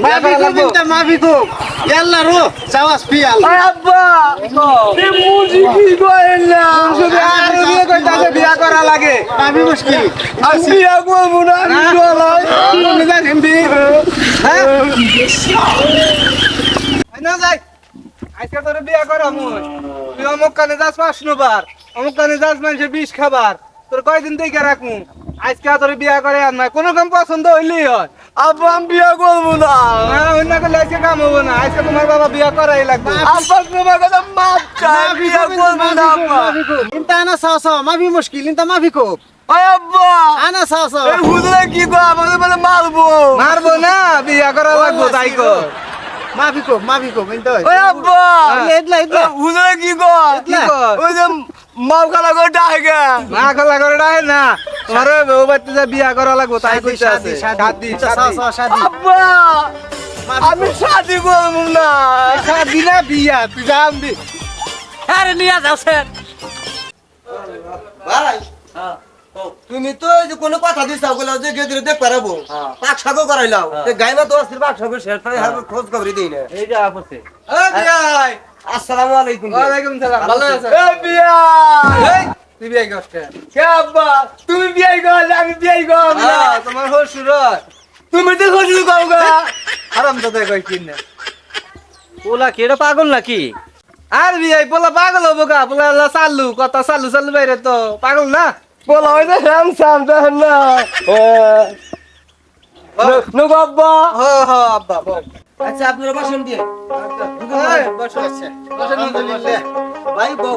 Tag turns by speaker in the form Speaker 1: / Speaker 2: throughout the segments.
Speaker 1: বিয়া করা লাগবো।
Speaker 2: মাফি কো ইয়াল্লা রো চাওয়াস পিয়াল
Speaker 3: আব্বা। এ মুজি কি করেন না
Speaker 1: শুধু আর বিয়ে করতে আছে বিয়া করা লাগে।
Speaker 2: মাফি মুশকিল।
Speaker 3: আমি বিয়ে করব না আমি তো লাই
Speaker 1: তুমি যাই হিন্দি। হ্যাঁ? না যাই। আজকে তোর বিয়া করা মুই। তুই অমুক কানে যাস পাঁচ বার অমুক কানে যাস মানুষের বিষ খাবার। তোর কয়দিন দেখে রাখমু? আজকে তোর বিয়া করে আর না কোনো কাম পছন্দ হইলেই হয়।
Speaker 3: আব্বা আমি বিয়ে করব না।
Speaker 1: না অন্য করলে আজকে কাম হব না। আজকে তোমার বাবা বিয়া করাই লাগবে।
Speaker 3: আব্বা তোমার কথা মাপ চাই বিয়ে করব না আব্বা
Speaker 2: ইনতা আনা চাও চাও মাফি মুশকিল ইনতা মাফি
Speaker 3: আব্বা
Speaker 2: আনা চাও
Speaker 3: এই হুজুরে কি কয়? আমাদের বলে মারবো।
Speaker 1: মারবো না বিয়া করা লাগবো তাই কর
Speaker 2: মাফি কো মাফি কো ইনতা
Speaker 3: ওই। আব্বা।
Speaker 2: এদলা এদলা।
Speaker 3: হুজুরে কি কয়?
Speaker 1: কি কয়?
Speaker 3: ওই যে মাপ খালা করে ডাকে।
Speaker 1: না খোলা করে ডাহে না। তোমার ওই বউ বাচ্চা বিয়া করা লাগবো তাই কইতে আছে। শাদি
Speaker 2: চাও
Speaker 1: শাদি
Speaker 3: আব্বা আমি শাদি করব না।
Speaker 1: শাদি না বিয়া তুই জান দি
Speaker 3: আরে নিয়ে যাও স্যার।
Speaker 4: ভাই তুমি তো যে কোনো কথা দিছ ওগুলো যে গেদিরে দেখ পারাবো পাক সাগো করাইলাও তে গাইনা তো আসছিল পাক সাগো শেষ করে হার খোঁজ খবর দিই না।
Speaker 3: এই যে আপসে
Speaker 1: ও বিয়াই।
Speaker 4: আসসালামু আলাইকুম
Speaker 1: সালাম ভালো আছো
Speaker 3: এ বিয়া
Speaker 1: এই তুই বিয়া করছ
Speaker 3: কে আব্বা তুমি বিয়ে করলে আমি বিয়ে করব না
Speaker 1: হ্যাঁ তোমার শ্বশুর
Speaker 3: তুমি তো খুশি করো গা
Speaker 1: আরাম তো দেখ কিন না
Speaker 5: ওলা কি এটা পাগল নাকি
Speaker 1: আর বিয়াই পোলা পাগল হব গা পোলা আল্লাহ চালু কথা চালু চালু বাইরে তো পাগল না
Speaker 3: বলা হয় না হ্যামসাম দেখেন না নো বাবা
Speaker 1: হ হ আব্বা
Speaker 4: আচ্ছা আপনারা বসেন দিয়ে
Speaker 1: এই, বসো বসো
Speaker 2: আলহামদুলিল্লাহ
Speaker 4: ভাই বউ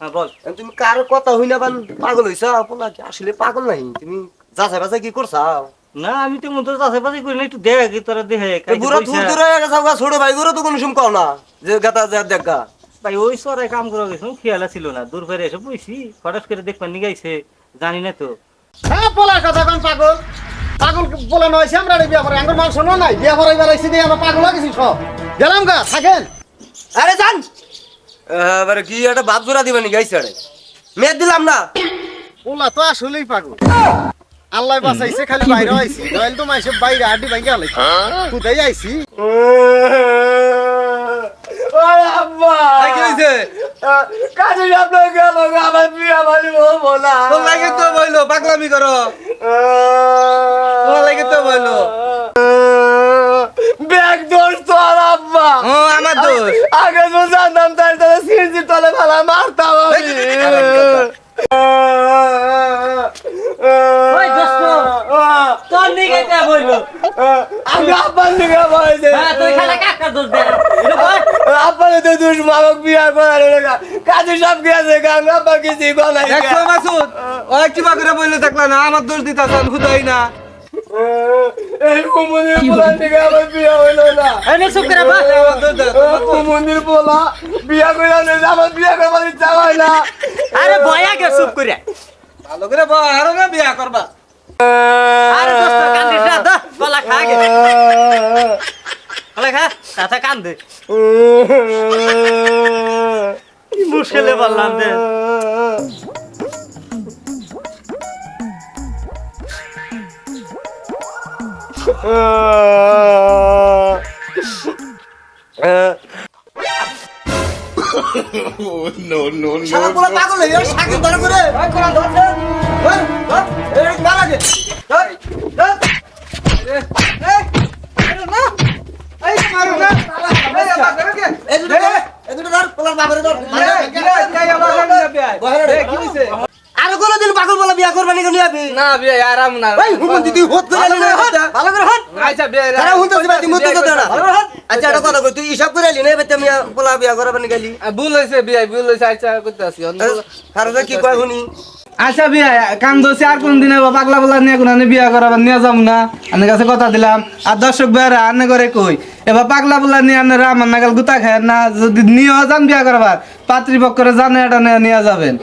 Speaker 5: হ্যাঁ বল।
Speaker 4: তুমি কার কথা হই না বান পাগল হইছা? পোলা কি আসলে পাগল নাই? তুমি যাচাই বাছাই কি করছাও
Speaker 5: না আমি তো মতো চাষাবাসি করি না একটু দেখ তোরা দেখে
Speaker 4: বুড়া হয়ে গেছে ছোট ভাই গুলো তো কোনো সুম কও না যে গাতা যা দেখা
Speaker 5: ভাই ওই সরাই কাম করা গেছিলাম খেয়াল ছিল না দূর ফেরে এসে বুঝছি হঠাৎ করে দেখবার নিগাইছে জানি না তো।
Speaker 2: হ্যাঁ পোলার কথা কোন পাগল পাগল বলে নয় আমরা বিয়া করে আঙ্গুর মান শোনো নাই বিয়া করে বেড়াইছি দিয়ে আমরা পাগল হয়ে গেছি সব। গেলাম গা থাকেন।
Speaker 4: আরে জান এবারে কি একটা বাপ জোড়া দিবানি গাইছে আরে মেয়ে দিলাম না।
Speaker 2: পোলা তো আসলেই পাগল। আল্লাহ বাঁচাইছে খালি বাইরে আইছি। নইলে তো মাইসে বাইরে আড্ডি ভাঙ্গে আলাই কোথায় আইছি?
Speaker 3: ওই আব্বা।
Speaker 1: কি হইছে?
Speaker 3: কাজে আপনার গেল আমার বিয়ে
Speaker 1: তোর লাগে তো বইলো পাগলামি করো। তোর লাগে তো বইলো।
Speaker 3: ব্যাগ দোষ তো আর আব্বা।
Speaker 1: ও আমার দোষ।
Speaker 3: আগে তো জানতাম তাই তাহলে সিনজি তলে ফেলা মারতাম আমি
Speaker 5: ওই দোস্ত, তোর নিগাইতে বলব
Speaker 3: আমি আব্বার দিকে বলছে
Speaker 5: হ্যাঁ তুই খালি কাকার দোষ দে
Speaker 3: আব্বার তো দুষ মামক বিয়া করার লেগা কাজে সব গেছে গান আব্বা কিছু গলাই
Speaker 1: দেখছ মাসুদ? ও কিবা করে বইলে থাকলা না? আমার দোষ দিতাছ খুদাই না।
Speaker 3: এই কুমুদির পোলা থেকে আমার বিয়া হইল না।
Speaker 5: এই চুপ করে বল।
Speaker 1: আমার দোষ দাও, তোমার দোষ।
Speaker 3: কুমুদির পোলা বিয়া করে আমার বিয়া করবার ইচ্ছা হয় না।
Speaker 5: আরে বয়া গে চুপ করে।
Speaker 1: ভালো করে বল আরও না বিয়া করবা।
Speaker 5: আরে দোস্ত কান্দিস দা গলা খা গে গলা খা তাতে কান্দে কি মুশকিলে বললাম দে
Speaker 4: সারা পোলা পাগল হয়ে সাকিব ধরে করে ওই কোলা
Speaker 1: কি হইছে?
Speaker 4: আরও কোনদিন পাগল বলে বিয়া করবানি কেন যাবি
Speaker 1: না বিয়া আরাম না
Speaker 4: ভাই হুমন্তি তুই হোত করে আলি না
Speaker 5: ভালো করে
Speaker 1: আচ্ছা বিয়া
Speaker 4: না। আচ্ছা এটা কথা কই তুই হিসাব করে আলি না আমি পোলা বিয়া করাবানি গেলি
Speaker 1: ভুল হয়েছে বিয়া ভুল হয়েছে আচ্ছা করতে আসি।
Speaker 4: খারাপ কি কয় শুনি?
Speaker 1: আচ্ছা বিয়া কাম দোষে আর কোন দিনে পাগলা পাগলা নিয়ে কোনো বিয়া করাবার নিয়ে যাব না। আনের কাছে কথা দিলাম। আর দর্শক বেড়া আনে করে কই? এবার পাগলা পাগলা নিয়ে আনারা আমার নাগাল গুতা খায়, না যদি নিয়ে যান বিয়া করাবার, পাত্রীপক্ষরে জানে এটা নিয়ে যাবেন।